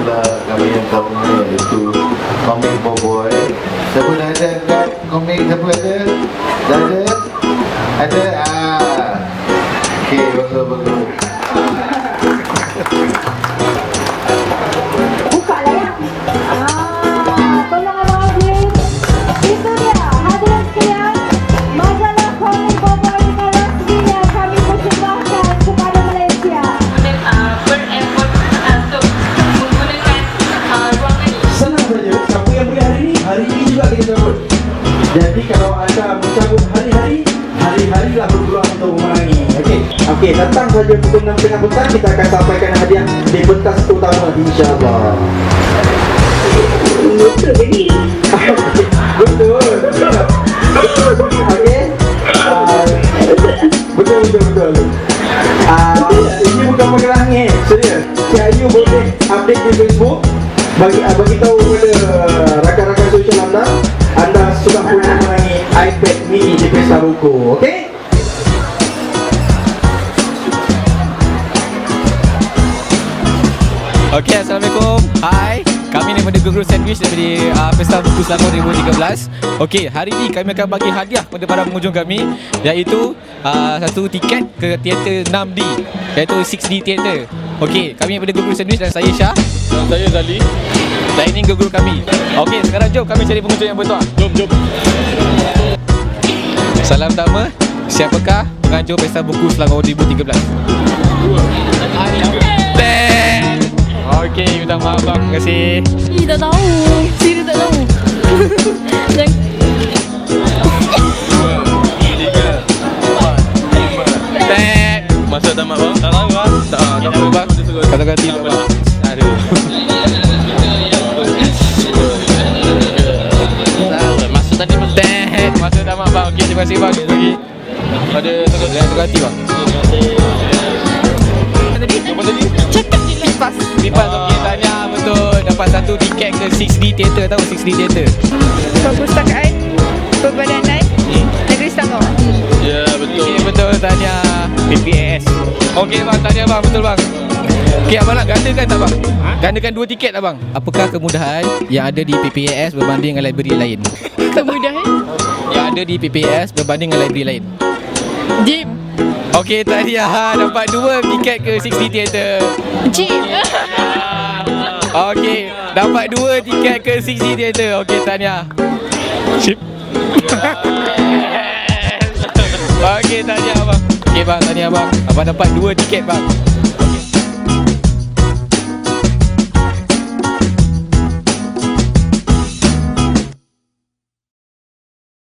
pula kami yang tahu ni iaitu komik Boboy. Siapa dah ada kat komik siapa ada? Dah ada? Ada? Ah. Okey, bagus Jadi kalau anda mencabut hari-hari, hari-harilah berpeluang untuk memenangi. Okey, okey, datang saja pukul 6 tengah petang, kita akan sampaikan hadiah di pentas utama insyaAllah. Betul jadi. betul. Okey. Ah, betul, betul, betul. Ini bukan pakai langit, serius. Cik Ayu boleh update di Facebook bagi bagi tahu kepada Pesta Ruko. Okey? Okey, Assalamualaikum. Hai. Kami daripada Guru Sandwich daripada uh, Pesta Buku Selangor 2013. Okey, hari ini kami akan bagi hadiah kepada para pengunjung kami iaitu uh, satu tiket ke teater 6D iaitu 6D Theater. Okey, kami daripada Guru Sandwich dan saya Syah. Dan saya Zali. Dan ini guru kami. Okey, sekarang jom kami cari pengunjung yang bertuah. Jom, jom. Salam pertama, siapakah penganjur Pesta Buku Selangor 2013? Ten. Okey, minta maaf bang. Terima kasih. Ih, tak tahu Serius tak tahu Ten. Masa tamat bang? Tak tahu bang Tak, tak apa bang. Kata-kata tidak bang. Masa. Masa tamat bang. Okey, terima kasih bang. Lagi. Ada tengok hati bang. Apa tadi? Cakap je lipas Lipas okey tanya betul dapat satu tiket ke 6D Theater tahu 6D Theater. Perpustakaan Perbadanan Negeri Selangor Ya betul Okey betul tanya PPAS. Okey bang tanya bang betul bang. Okey abang nak gandakan tak bang? Gandakan dua tiket tak bang? Apakah kemudahan yang ada di PPAS berbanding dengan library lain? Kemudahan Yang ada di PPAS berbanding dengan library lain. Gym Okey tadi ha, dapat dua tiket ke 6D Theater. Gym Okey, dapat dua tiket ke 6D Theater. Okey, tanya. Sip. Okey, tanya abang. Okey bang, tanya abang. Abang dapat dua tiket bang. Okey.